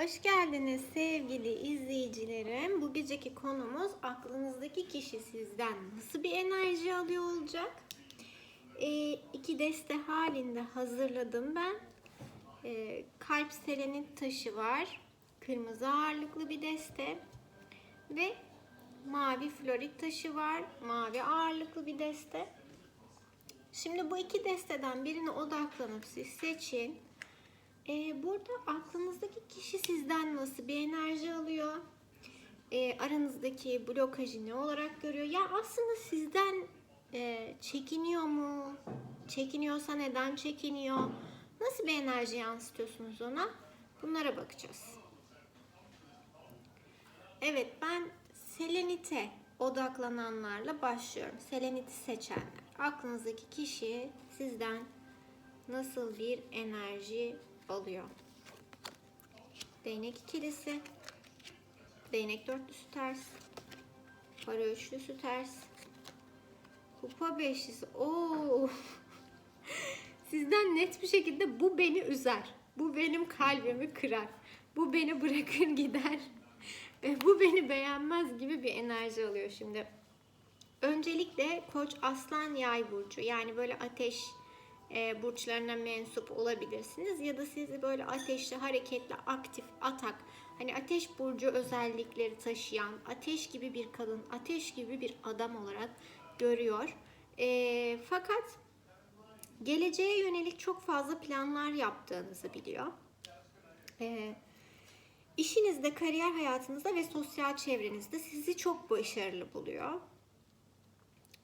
Hoş geldiniz sevgili izleyicilerim. Bu geceki konumuz aklınızdaki kişi sizden nasıl bir enerji alıyor olacak? Ee, iki deste halinde hazırladım ben. Ee, kalp selenit taşı var. Kırmızı ağırlıklı bir deste. Ve mavi florit taşı var. Mavi ağırlıklı bir deste. Şimdi bu iki desteden birine odaklanıp siz seçin. Ee, burada aklınızdaki kişi sizden nasıl bir enerji alıyor? Ee, aranızdaki blokajı ne olarak görüyor? Ya aslında sizden e, çekiniyor mu? Çekiniyorsa neden çekiniyor? Nasıl bir enerji yansıtıyorsunuz ona? Bunlara bakacağız. Evet ben selenite odaklananlarla başlıyorum. Seleniti seçenler. Aklınızdaki kişi sizden nasıl bir enerji alıyor? Değnek ikilisi, değnek dörtlüsü ters, para üçlüsü ters, kupa beşlisi. Oo! Sizden net bir şekilde bu beni üzer. Bu benim kalbimi kırar. Bu beni bırakır gider. Ve bu beni beğenmez gibi bir enerji alıyor şimdi. Öncelikle Koç Aslan Yay burcu yani böyle ateş e, burçlarına mensup olabilirsiniz ya da sizi böyle ateşli, hareketli, aktif, atak hani ateş burcu özellikleri taşıyan, ateş gibi bir kadın, ateş gibi bir adam olarak görüyor. E, fakat geleceğe yönelik çok fazla planlar yaptığınızı biliyor. E, işinizde, kariyer hayatınızda ve sosyal çevrenizde sizi çok başarılı buluyor.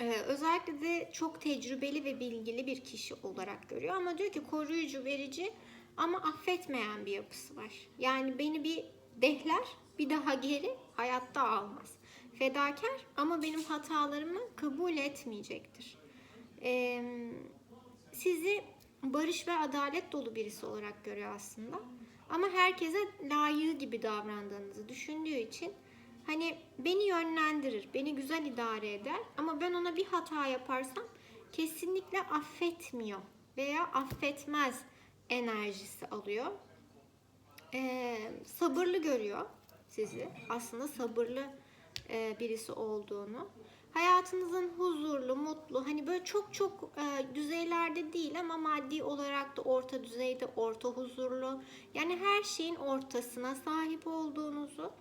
Ee, özellikle de çok tecrübeli ve bilgili bir kişi olarak görüyor ama diyor ki koruyucu, verici ama affetmeyen bir yapısı var. Yani beni bir dehler, bir daha geri hayatta almaz. Fedakar ama benim hatalarımı kabul etmeyecektir. Ee, sizi barış ve adalet dolu birisi olarak görüyor aslında. Ama herkese layığı gibi davrandığınızı düşündüğü için hani beni yönlendirir, beni güzel idare eder ama ben ona bir hata yaparsam kesinlikle affetmiyor veya affetmez enerjisi alıyor. Ee, sabırlı görüyor sizi. Aslında sabırlı e, birisi olduğunu. Hayatınızın huzurlu, mutlu, hani böyle çok çok e, düzeylerde değil ama maddi olarak da orta düzeyde, orta huzurlu. Yani her şeyin ortasına sahip olduğunuzu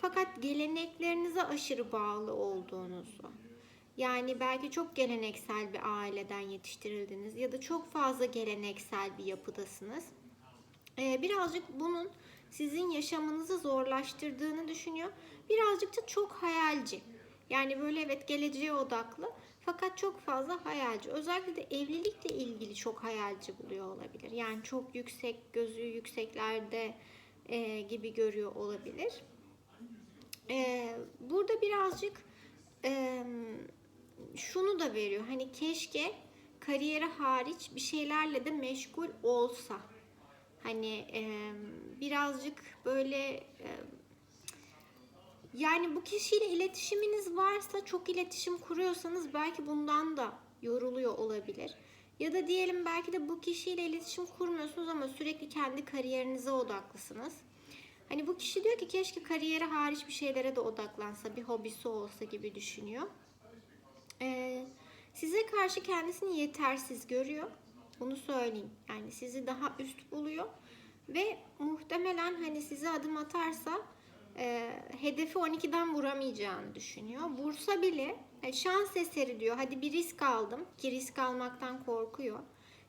fakat geleneklerinize aşırı bağlı olduğunuzu. Yani belki çok geleneksel bir aileden yetiştirildiniz ya da çok fazla geleneksel bir yapıdasınız. Ee, birazcık bunun sizin yaşamınızı zorlaştırdığını düşünüyor. Birazcık da çok hayalci. Yani böyle evet geleceğe odaklı fakat çok fazla hayalci. Özellikle de evlilikle ilgili çok hayalci buluyor olabilir. Yani çok yüksek, gözü yükseklerde e, gibi görüyor olabilir. E, burada birazcık e, şunu da veriyor. Hani keşke kariyeri hariç bir şeylerle de meşgul olsa. Hani e, birazcık böyle e, yani bu kişiyle iletişiminiz varsa çok iletişim kuruyorsanız belki bundan da yoruluyor olabilir. Ya da diyelim belki de bu kişiyle iletişim kurmuyorsunuz ama sürekli kendi kariyerinize odaklısınız. Hani bu kişi diyor ki keşke kariyeri hariç bir şeylere de odaklansa, bir hobisi olsa gibi düşünüyor. Ee, size karşı kendisini yetersiz görüyor. Bunu söyleyeyim. Yani sizi daha üst buluyor. Ve muhtemelen hani size adım atarsa e, hedefi 12'den vuramayacağını düşünüyor. Vursa bile e, şans eseri diyor. Hadi bir risk aldım ki risk almaktan korkuyor.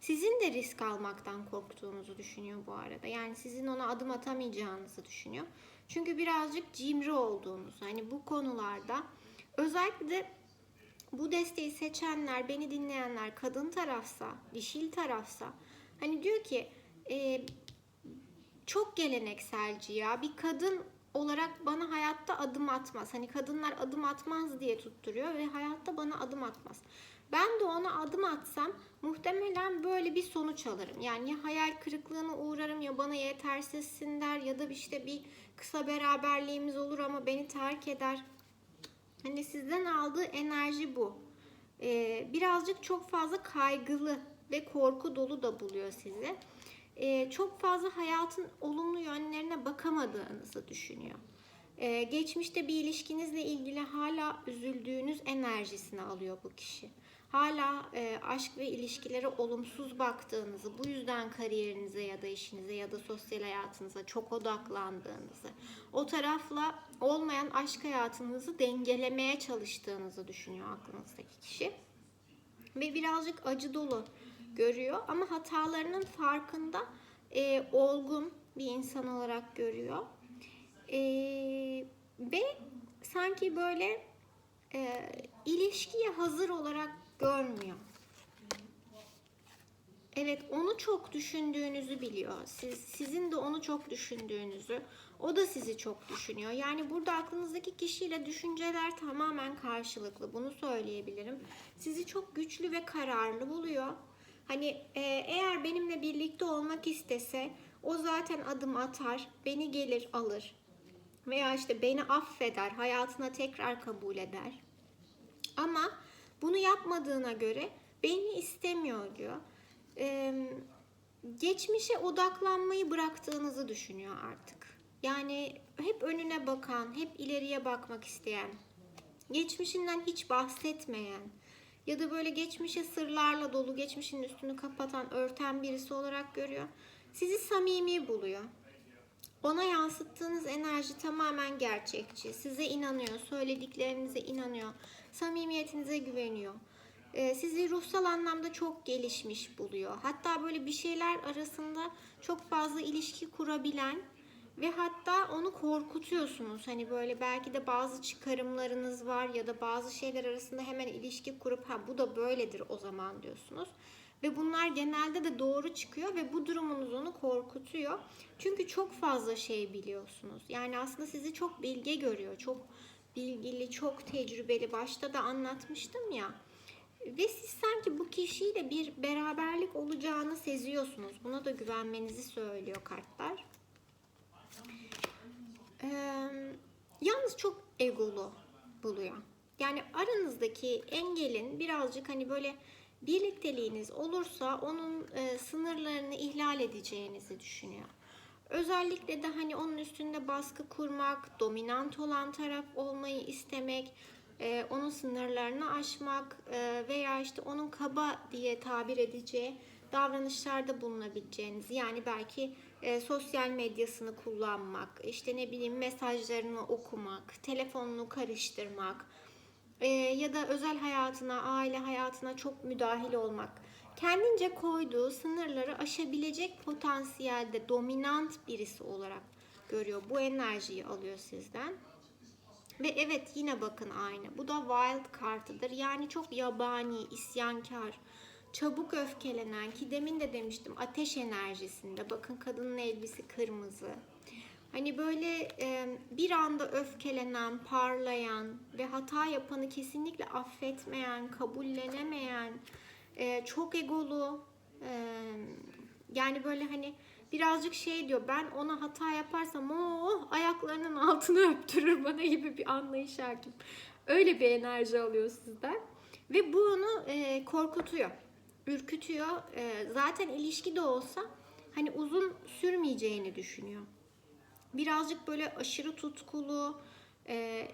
Sizin de risk almaktan korktuğunuzu düşünüyor bu arada. Yani sizin ona adım atamayacağınızı düşünüyor. Çünkü birazcık cimri olduğunuzu hani bu konularda özellikle de bu desteği seçenler, beni dinleyenler kadın tarafsa, dişil tarafsa hani diyor ki e, çok gelenekselci ya bir kadın olarak bana hayatta adım atmaz. Hani kadınlar adım atmaz diye tutturuyor ve hayatta bana adım atmaz. Ben de ona adım atsam muhtemelen böyle bir sonuç alırım. Yani ya hayal kırıklığına uğrarım ya bana yetersizsin der ya da işte bir kısa beraberliğimiz olur ama beni terk eder. Hani sizden aldığı enerji bu. Ee, birazcık çok fazla kaygılı ve korku dolu da buluyor sizi. Ee, çok fazla hayatın olumlu yönlerine bakamadığınızı düşünüyor. Ee, geçmişte bir ilişkinizle ilgili hala üzüldüğünüz enerjisini alıyor bu kişi. Hala e, aşk ve ilişkilere olumsuz baktığınızı, bu yüzden kariyerinize ya da işinize ya da sosyal hayatınıza çok odaklandığınızı, o tarafla olmayan aşk hayatınızı dengelemeye çalıştığınızı düşünüyor aklınızdaki kişi. Ve birazcık acı dolu görüyor ama hatalarının farkında e, olgun bir insan olarak görüyor. E, ve sanki böyle e, ilişkiye hazır olarak görmüyor. Evet, onu çok düşündüğünüzü biliyor. Siz sizin de onu çok düşündüğünüzü, o da sizi çok düşünüyor. Yani burada aklınızdaki kişiyle düşünceler tamamen karşılıklı. Bunu söyleyebilirim. Sizi çok güçlü ve kararlı buluyor. Hani e, eğer benimle birlikte olmak istese o zaten adım atar, beni gelir alır. Veya işte beni affeder, hayatına tekrar kabul eder. Ama bunu yapmadığına göre beni istemiyor diyor. Ee, geçmişe odaklanmayı bıraktığınızı düşünüyor artık. Yani hep önüne bakan, hep ileriye bakmak isteyen, geçmişinden hiç bahsetmeyen ya da böyle geçmişe sırlarla dolu, geçmişin üstünü kapatan, örten birisi olarak görüyor. Sizi samimi buluyor. Ona yansıttığınız enerji tamamen gerçekçi. Size inanıyor, söylediklerinize inanıyor, samimiyetinize güveniyor. Ee, sizi ruhsal anlamda çok gelişmiş buluyor. Hatta böyle bir şeyler arasında çok fazla ilişki kurabilen ve hatta onu korkutuyorsunuz. Hani böyle belki de bazı çıkarımlarınız var ya da bazı şeyler arasında hemen ilişki kurup ha bu da böyledir o zaman diyorsunuz. Ve bunlar genelde de doğru çıkıyor ve bu durumunuz onu korkutuyor. Çünkü çok fazla şey biliyorsunuz. Yani aslında sizi çok bilge görüyor. Çok bilgili, çok tecrübeli. Başta da anlatmıştım ya. Ve siz sanki bu kişiyle bir beraberlik olacağını seziyorsunuz. Buna da güvenmenizi söylüyor kartlar. Ee, yalnız çok egolu buluyor. Yani aranızdaki engelin birazcık hani böyle birlikteliğiniz olursa onun e, sınırlarını ihlal edeceğinizi düşünüyor. Özellikle de hani onun üstünde baskı kurmak, dominant olan taraf olmayı istemek, e, onun sınırlarını aşmak e, veya işte onun kaba diye tabir edeceği davranışlarda bulunabileceğiniz yani belki e, sosyal medyasını kullanmak, işte ne bileyim mesajlarını okumak, telefonunu karıştırmak e, ya da özel hayatına, aile hayatına çok müdahil olmak. Kendince koyduğu sınırları aşabilecek potansiyelde dominant birisi olarak görüyor. Bu enerjiyi alıyor sizden. Ve evet yine bakın aynı. Bu da wild kartıdır. Yani çok yabani, isyankar, çabuk öfkelenen ki demin de demiştim ateş enerjisinde. Bakın kadının elbisi kırmızı. Hani böyle e, bir anda öfkelenen, parlayan ve hata yapanı kesinlikle affetmeyen, kabullenemeyen, e, çok egolu. E, yani böyle hani birazcık şey diyor ben ona hata yaparsam o ayaklarının altını öptürür bana gibi bir anlayış hakim. Öyle bir enerji alıyor sizden. Ve bu onu e, korkutuyor, ürkütüyor. E, zaten ilişki de olsa hani uzun sürmeyeceğini düşünüyor. Birazcık böyle aşırı tutkulu, e,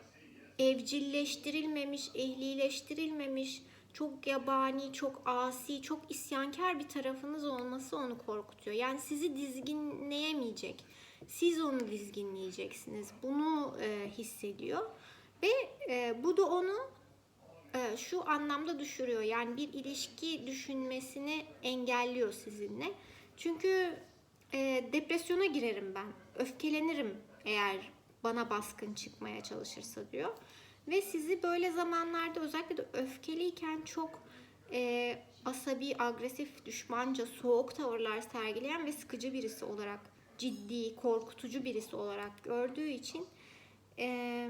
evcilleştirilmemiş, ehlileştirilmemiş, çok yabani, çok asi, çok isyankar bir tarafınız olması onu korkutuyor. Yani sizi dizginleyemeyecek. Siz onu dizginleyeceksiniz. Bunu e, hissediyor. Ve e, bu da onu e, şu anlamda düşürüyor. Yani bir ilişki düşünmesini engelliyor sizinle. Çünkü e, depresyona girerim ben. Öfkelenirim eğer bana baskın çıkmaya çalışırsa diyor. Ve sizi böyle zamanlarda özellikle de öfkeliyken çok e, asabi, agresif, düşmanca, soğuk tavırlar sergileyen ve sıkıcı birisi olarak, ciddi, korkutucu birisi olarak gördüğü için e,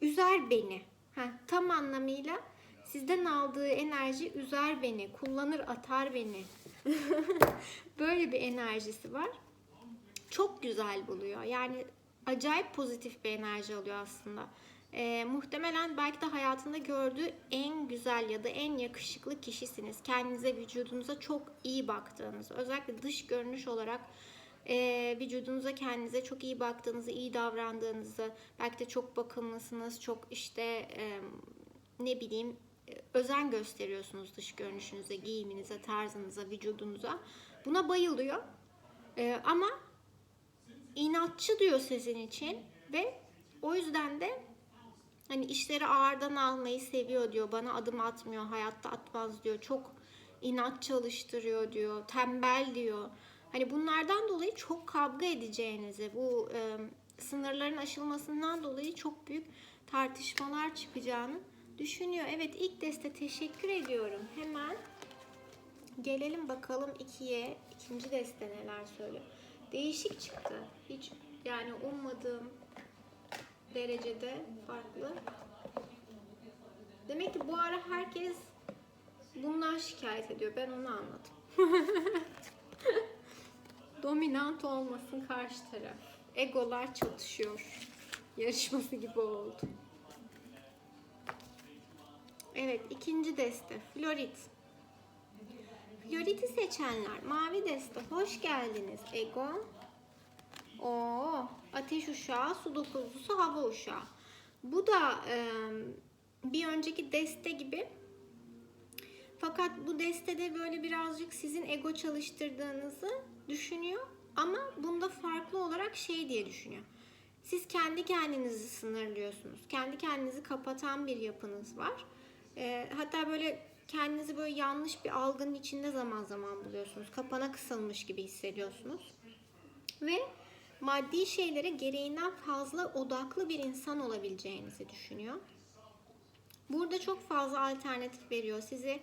üzer beni. Heh, tam anlamıyla sizden aldığı enerji üzer beni, kullanır atar beni. Böyle bir enerjisi var. Çok güzel buluyor. Yani acayip pozitif bir enerji alıyor aslında. Ee, muhtemelen belki de hayatında gördüğü en güzel ya da en yakışıklı kişisiniz. Kendinize, vücudunuza çok iyi baktığınız, özellikle dış görünüş olarak e, vücudunuza kendinize çok iyi baktığınızı, iyi davrandığınızı, belki de çok bakımlısınız, çok işte e, ne bileyim e, özen gösteriyorsunuz dış görünüşünüze, giyiminize, tarzınıza, vücudunuza. Buna bayılıyor. E, ama inatçı diyor sizin için ve o yüzden de hani işleri ağırdan almayı seviyor diyor. Bana adım atmıyor, hayatta atmaz diyor. Çok inat çalıştırıyor diyor. Tembel diyor. Hani bunlardan dolayı çok kavga edeceğinizi, bu e, sınırların aşılmasından dolayı çok büyük tartışmalar çıkacağını düşünüyor. Evet ilk deste teşekkür ediyorum. Hemen gelelim bakalım ikiye. İkinci deste neler söylüyor. Değişik çıktı. Hiç yani ummadığım derecede farklı. Demek ki bu ara herkes bundan şikayet ediyor. Ben onu anladım. Dominant olmasın karşı taraf. Egolar çatışıyor. Yarışması gibi oldu. Evet ikinci deste Florit. Florit'i seçenler mavi deste hoş geldiniz. Ego. Oo, ateş uşağı, su dokuzlusu, hava uşağı. Bu da e, bir önceki deste gibi. Fakat bu destede böyle birazcık sizin ego çalıştırdığınızı düşünüyor. Ama bunda farklı olarak şey diye düşünüyor. Siz kendi kendinizi sınırlıyorsunuz. Kendi kendinizi kapatan bir yapınız var. E, hatta böyle kendinizi böyle yanlış bir algının içinde zaman zaman buluyorsunuz. Kapana kısılmış gibi hissediyorsunuz. Ve maddi şeylere gereğinden fazla odaklı bir insan olabileceğinizi düşünüyor. Burada çok fazla alternatif veriyor. Sizi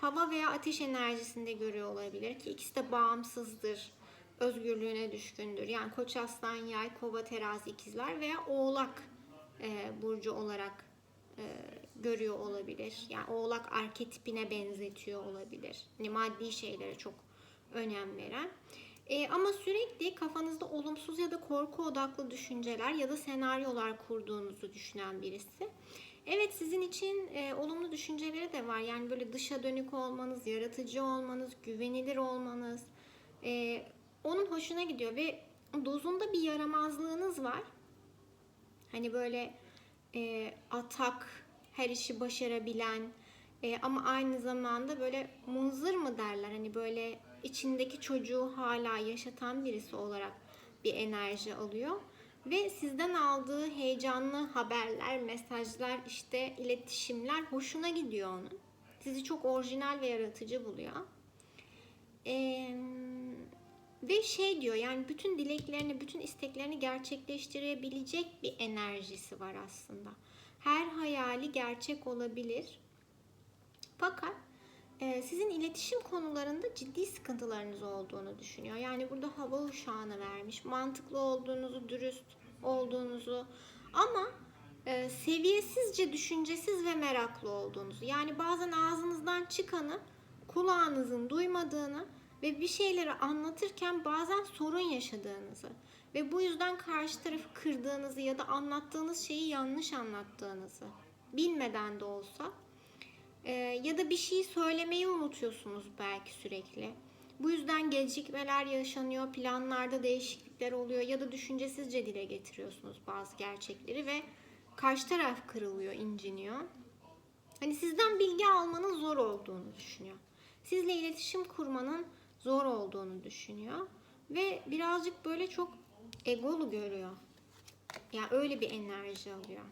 hava veya ateş enerjisinde görüyor olabilir ki ikisi de bağımsızdır. Özgürlüğüne düşkündür. Yani koç aslan yay, kova terazi ikizler veya oğlak e, burcu olarak e, görüyor olabilir. Yani oğlak arketipine benzetiyor olabilir. Hani maddi şeylere çok önem veren. E, ama sürekli kafanızda olumsuz ya da korku odaklı düşünceler ya da senaryolar kurduğunuzu düşünen birisi. Evet sizin için e, olumlu düşünceleri de var. Yani böyle dışa dönük olmanız, yaratıcı olmanız, güvenilir olmanız. E, onun hoşuna gidiyor ve dozunda bir yaramazlığınız var. Hani böyle e, atak, her işi başarabilen e, ama aynı zamanda böyle munzır mı derler hani böyle içindeki çocuğu hala yaşatan birisi olarak bir enerji alıyor ve sizden aldığı heyecanlı haberler, mesajlar, işte iletişimler hoşuna gidiyor onun. Sizi çok orijinal ve yaratıcı buluyor. Ee, ve şey diyor yani bütün dileklerini, bütün isteklerini gerçekleştirebilecek bir enerjisi var aslında. Her hayali gerçek olabilir. Fakat sizin iletişim konularında ciddi sıkıntılarınız olduğunu düşünüyor. Yani burada hava uşağını vermiş. Mantıklı olduğunuzu, dürüst olduğunuzu ama e, seviyesizce düşüncesiz ve meraklı olduğunuzu. Yani bazen ağzınızdan çıkanı kulağınızın duymadığını ve bir şeyleri anlatırken bazen sorun yaşadığınızı ve bu yüzden karşı tarafı kırdığınızı ya da anlattığınız şeyi yanlış anlattığınızı bilmeden de olsa e, ya da bir şeyi söylemeyi unutuyorsunuz belki sürekli. Bu yüzden gecikmeler yaşanıyor, planlarda değişiklikler oluyor ya da düşüncesizce dile getiriyorsunuz bazı gerçekleri ve karşı taraf kırılıyor, inciniyor. Hani sizden bilgi almanın zor olduğunu düşünüyor. Sizle iletişim kurmanın zor olduğunu düşünüyor ve birazcık böyle çok egolu görüyor. Yani öyle bir enerji alıyor.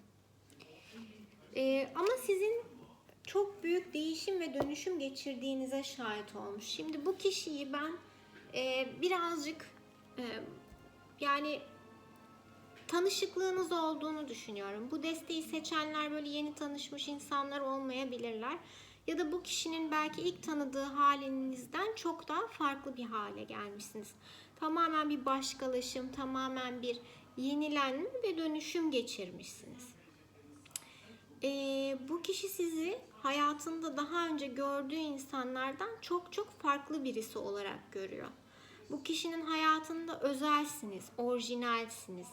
Ee, ama sizin çok büyük değişim ve dönüşüm geçirdiğinize şahit olmuş. Şimdi bu kişiyi ben e, birazcık e, yani tanışıklığınız olduğunu düşünüyorum. Bu desteği seçenler böyle yeni tanışmış insanlar olmayabilirler. Ya da bu kişinin belki ilk tanıdığı halinizden çok daha farklı bir hale gelmişsiniz. Tamamen bir başkalaşım, tamamen bir yenilenme ve dönüşüm geçirmişsiniz. Ee, bu kişi sizi hayatında daha önce gördüğü insanlardan çok çok farklı birisi olarak görüyor. Bu kişinin hayatında özelsiniz, orijinalsiniz.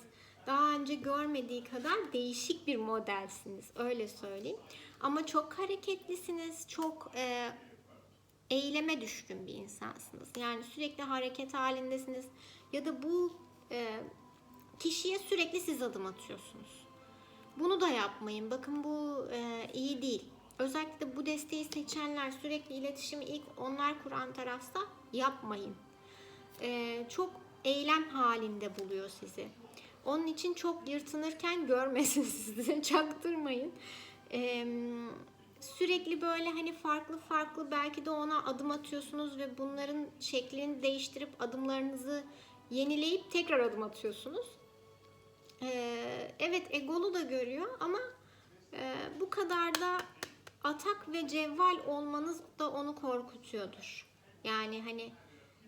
Daha önce görmediği kadar değişik bir modelsiniz, öyle söyleyeyim. Ama çok hareketlisiniz, çok e, eyleme düşkün bir insansınız. Yani sürekli hareket halindesiniz. ya da bu e, kişiye sürekli siz adım atıyorsunuz. Bunu da yapmayın. Bakın bu e, iyi değil. Özellikle bu desteği seçenler sürekli iletişimi ilk onlar kuran tarafsa yapmayın. E, çok eylem halinde buluyor sizi. Onun için çok yırtınırken görmesin sizi. Çaktırmayın. E, sürekli böyle hani farklı farklı belki de ona adım atıyorsunuz ve bunların şeklini değiştirip adımlarınızı yenileyip tekrar adım atıyorsunuz. Ee, evet egolu da görüyor ama e, bu kadar da atak ve cevval olmanız da onu korkutuyordur. Yani hani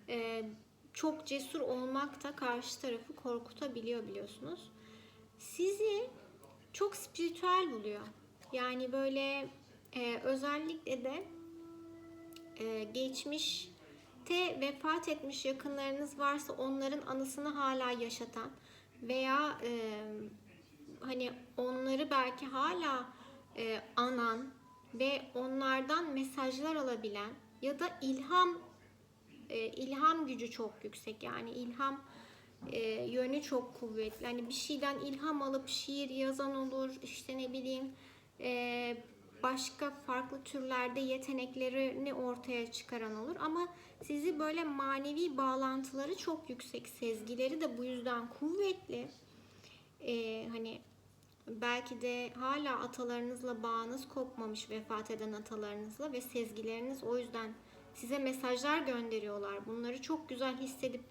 e, çok cesur olmak da karşı tarafı korkutabiliyor biliyorsunuz. Sizi çok spiritüel buluyor. Yani böyle e, özellikle de e, geçmişte vefat etmiş yakınlarınız varsa onların anısını hala yaşatan veya e, hani onları belki hala e, anan ve onlardan mesajlar alabilen ya da ilham e, ilham gücü çok yüksek. Yani ilham e, yönü çok kuvvetli. Hani bir şeyden ilham alıp şiir yazan olur işte ne bileyim e, başka farklı türlerde yeteneklerini ortaya çıkaran olur. Ama sizi böyle manevi bağlantıları çok yüksek sezgileri de bu yüzden kuvvetli. Ee, hani belki de hala atalarınızla bağınız kopmamış vefat eden atalarınızla ve sezgileriniz o yüzden size mesajlar gönderiyorlar bunları çok güzel hissedip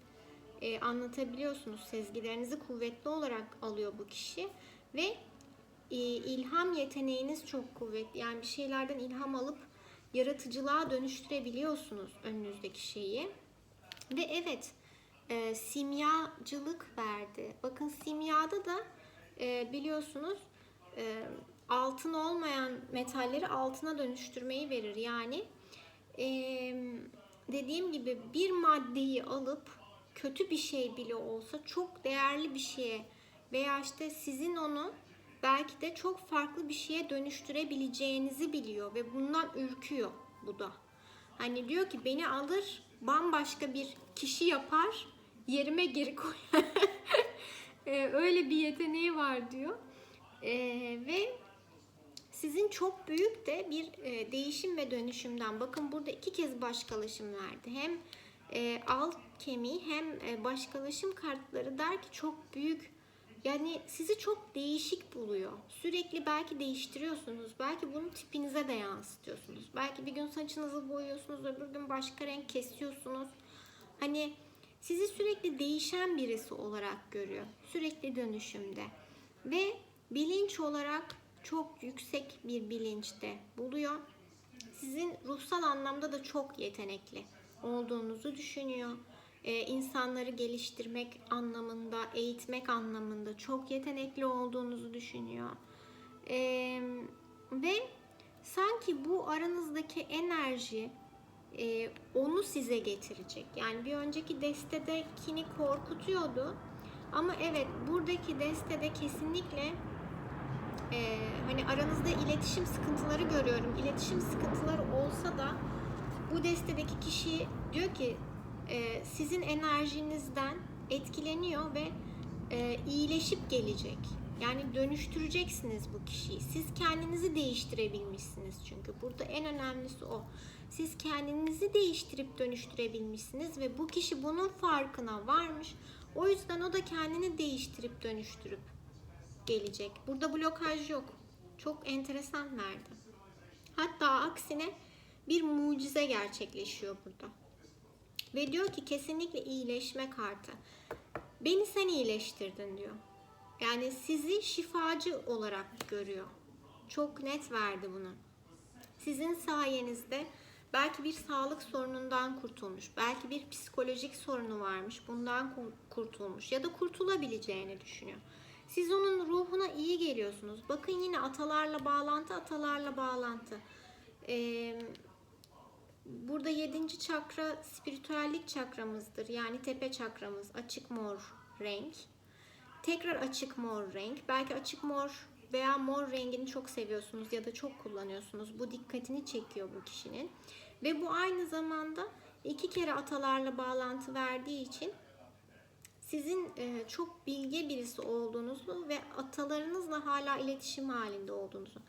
e, anlatabiliyorsunuz sezgilerinizi kuvvetli olarak alıyor bu kişi ve e, ilham yeteneğiniz çok kuvvetli. Yani bir şeylerden ilham alıp yaratıcılığa dönüştürebiliyorsunuz önünüzdeki şeyi. Ve evet e, simyacılık verdi. Bakın simyada da e, biliyorsunuz e, altın olmayan metalleri altına dönüştürmeyi verir. Yani e, dediğim gibi bir maddeyi alıp kötü bir şey bile olsa çok değerli bir şeye veya işte sizin onu belki de çok farklı bir şeye dönüştürebileceğinizi biliyor ve bundan ürküyor bu da. Hani diyor ki beni alır bambaşka bir kişi yapar yerime geri koy. Ee, öyle bir yeteneği var diyor. Ee, ve sizin çok büyük de bir e, değişim ve dönüşümden bakın burada iki kez başkalaşım verdi. Hem e, alt kemiği hem e, başkalaşım kartları der ki çok büyük yani sizi çok değişik buluyor. Sürekli belki değiştiriyorsunuz. Belki bunu tipinize de yansıtıyorsunuz. Belki bir gün saçınızı boyuyorsunuz, öbür gün başka renk kesiyorsunuz. Hani sizi sürekli değişen birisi olarak görüyor. Sürekli dönüşümde. Ve bilinç olarak çok yüksek bir bilinçte buluyor. Sizin ruhsal anlamda da çok yetenekli olduğunuzu düşünüyor. Ee, insanları geliştirmek anlamında, eğitmek anlamında çok yetenekli olduğunuzu düşünüyor. Ee, ve sanki bu aranızdaki enerji e, onu size getirecek. Yani bir önceki destedekini korkutuyordu. Ama evet buradaki destede kesinlikle e, hani aranızda iletişim sıkıntıları görüyorum. İletişim sıkıntıları olsa da bu destedeki kişi diyor ki e, sizin enerjinizden etkileniyor ve e, iyileşip gelecek. Yani dönüştüreceksiniz bu kişiyi. Siz kendinizi değiştirebilmişsiniz çünkü. Burada en önemlisi o. Siz kendinizi değiştirip dönüştürebilmişsiniz ve bu kişi bunun farkına varmış. O yüzden o da kendini değiştirip dönüştürüp gelecek. Burada blokaj yok. Çok enteresan verdi. Hatta aksine bir mucize gerçekleşiyor burada. Ve diyor ki kesinlikle iyileşme kartı. Beni sen iyileştirdin diyor. Yani sizi şifacı olarak görüyor. Çok net verdi bunu. Sizin sayenizde belki bir sağlık sorunundan kurtulmuş, belki bir psikolojik sorunu varmış, bundan kurtulmuş ya da kurtulabileceğini düşünüyor. Siz onun ruhuna iyi geliyorsunuz. Bakın yine atalarla bağlantı, atalarla bağlantı. Ee, burada yedinci çakra spiritüellik çakramızdır. Yani tepe çakramız açık mor renk. Tekrar açık mor renk. Belki açık mor veya mor rengini çok seviyorsunuz ya da çok kullanıyorsunuz. Bu dikkatini çekiyor bu kişinin. Ve bu aynı zamanda iki kere atalarla bağlantı verdiği için sizin e, çok bilge birisi olduğunuzu ve atalarınızla hala iletişim halinde olduğunuzu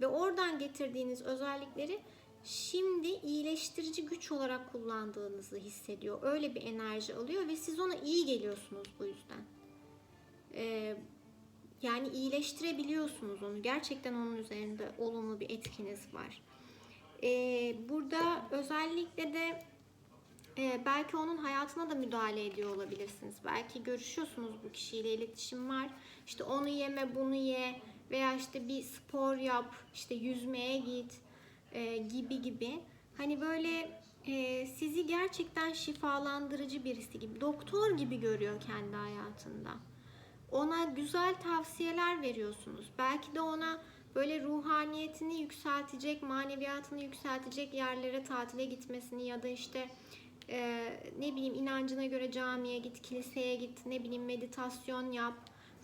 ve oradan getirdiğiniz özellikleri şimdi iyileştirici güç olarak kullandığınızı hissediyor. Öyle bir enerji alıyor ve siz ona iyi geliyorsunuz bu yüzden. Ee, yani iyileştirebiliyorsunuz onu. Gerçekten onun üzerinde olumlu bir etkiniz var. Ee, burada özellikle de e, belki onun hayatına da müdahale ediyor olabilirsiniz. Belki görüşüyorsunuz bu kişiyle iletişim var. İşte onu yeme, bunu ye veya işte bir spor yap, işte yüzmeye git e, gibi gibi. Hani böyle e, sizi gerçekten şifalandırıcı birisi gibi, doktor gibi görüyor kendi hayatında. Ona güzel tavsiyeler veriyorsunuz. Belki de ona böyle ruhaniyetini yükseltecek, maneviyatını yükseltecek yerlere tatile gitmesini ya da işte e, ne bileyim inancına göre camiye git, kiliseye git, ne bileyim meditasyon yap,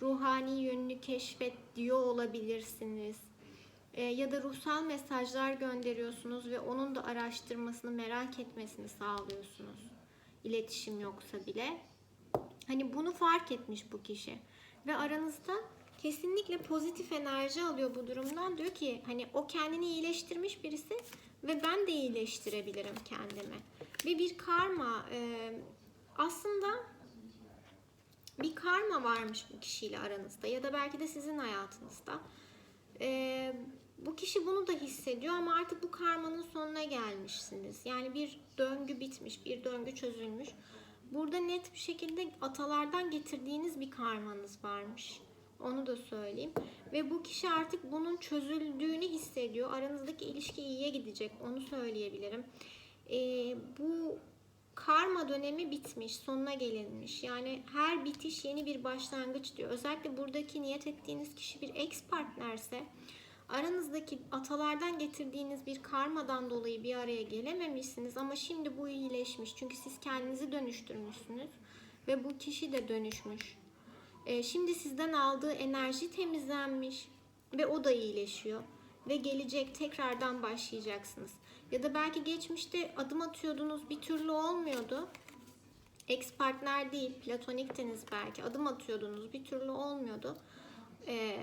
ruhani yönünü keşfet diyor olabilirsiniz. E, ya da ruhsal mesajlar gönderiyorsunuz ve onun da araştırmasını, merak etmesini sağlıyorsunuz. İletişim yoksa bile. Hani bunu fark etmiş bu kişi ve aranızda kesinlikle pozitif enerji alıyor bu durumdan. Diyor ki hani o kendini iyileştirmiş birisi ve ben de iyileştirebilirim kendimi. Ve bir karma aslında bir karma varmış bu kişiyle aranızda ya da belki de sizin hayatınızda. Bu kişi bunu da hissediyor ama artık bu karmanın sonuna gelmişsiniz. Yani bir döngü bitmiş, bir döngü çözülmüş. Burada net bir şekilde atalardan getirdiğiniz bir karmanız varmış. Onu da söyleyeyim. Ve bu kişi artık bunun çözüldüğünü hissediyor. Aranızdaki ilişki iyiye gidecek. Onu söyleyebilirim. Ee, bu karma dönemi bitmiş, sonuna gelinmiş. Yani her bitiş yeni bir başlangıç diyor. Özellikle buradaki niyet ettiğiniz kişi bir ex partnerse aranızdaki atalardan getirdiğiniz bir karmadan dolayı bir araya gelememişsiniz ama şimdi bu iyileşmiş. Çünkü siz kendinizi dönüştürmüşsünüz ve bu kişi de dönüşmüş. Ee, şimdi sizden aldığı enerji temizlenmiş ve o da iyileşiyor ve gelecek tekrardan başlayacaksınız. Ya da belki geçmişte adım atıyordunuz bir türlü olmuyordu. Ex partner değil, platoniktiniz belki. Adım atıyordunuz bir türlü olmuyordu. Ee,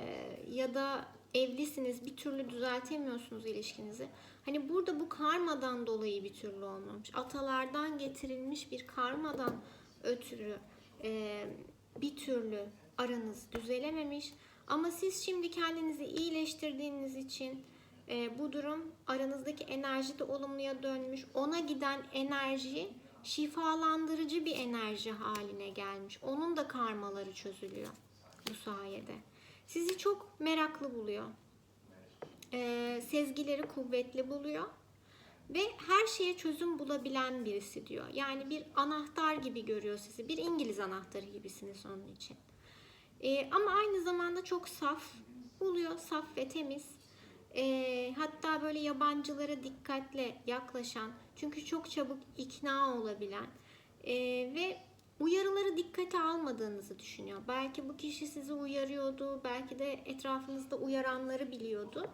ya da evlisiniz bir türlü düzeltemiyorsunuz ilişkinizi. Hani burada bu karmadan dolayı bir türlü olmamış. Atalardan getirilmiş bir karmadan ötürü e, bir türlü aranız düzelememiş. Ama siz şimdi kendinizi iyileştirdiğiniz için e, bu durum aranızdaki enerji de olumluya dönmüş. Ona giden enerji şifalandırıcı bir enerji haline gelmiş. Onun da karmaları çözülüyor bu sayede. Sizi çok meraklı buluyor. E, sezgileri kuvvetli buluyor. Ve her şeye çözüm bulabilen birisi diyor. Yani bir anahtar gibi görüyor sizi. Bir İngiliz anahtarı gibisiniz onun için. E, ama aynı zamanda çok saf buluyor. Saf ve temiz. E, hatta böyle yabancılara dikkatle yaklaşan. Çünkü çok çabuk ikna olabilen. E, ve uyarıları dikkate almadığınızı düşünüyor. Belki bu kişi sizi uyarıyordu. Belki de etrafınızda uyaranları biliyordu.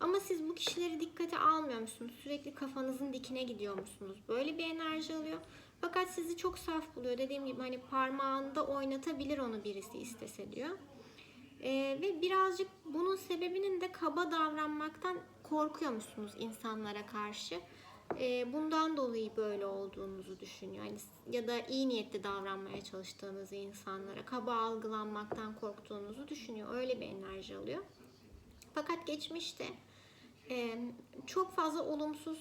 Ama siz bu kişileri dikkate almıyor musunuz? Sürekli kafanızın dikine gidiyor musunuz? Böyle bir enerji alıyor. Fakat sizi çok saf buluyor. Dediğim gibi hani parmağında oynatabilir onu birisi istese diyor. Ee, ve birazcık bunun sebebinin de kaba davranmaktan korkuyor musunuz insanlara karşı? Ee, bundan dolayı böyle olduğunuzu düşünüyor. Yani ya da iyi niyetli davranmaya çalıştığınızı insanlara, kaba algılanmaktan korktuğunuzu düşünüyor. Öyle bir enerji alıyor. Fakat geçmişte e, çok fazla olumsuz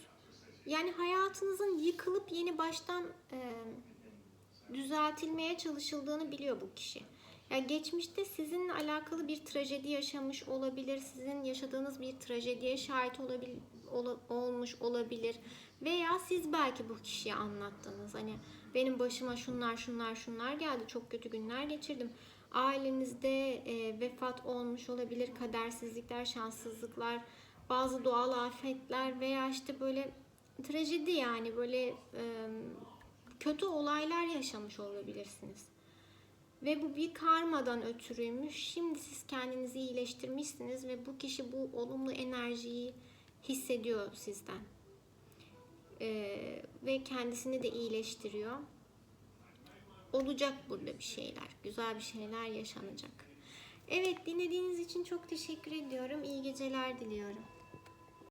yani hayatınızın yıkılıp yeni baştan e, düzeltilmeye çalışıldığını biliyor bu kişi. Yani geçmişte sizinle alakalı bir trajedi yaşamış olabilir, sizin yaşadığınız bir trajediye şahit olabil, ol, olmuş olabilir veya siz belki bu kişiye anlattınız. Hani benim başıma şunlar şunlar şunlar geldi, çok kötü günler geçirdim. Ailenizde e, vefat olmuş olabilir, kadersizlikler, şanssızlıklar, bazı doğal afetler veya işte böyle trajedi yani böyle e, kötü olaylar yaşamış olabilirsiniz. Ve bu bir karmadan ötürüymüş. Şimdi siz kendinizi iyileştirmişsiniz ve bu kişi bu olumlu enerjiyi hissediyor sizden. Ee, ve kendisini de iyileştiriyor. olacak burada bir şeyler. Güzel bir şeyler yaşanacak. Evet dinlediğiniz için çok teşekkür ediyorum. İyi geceler diliyorum.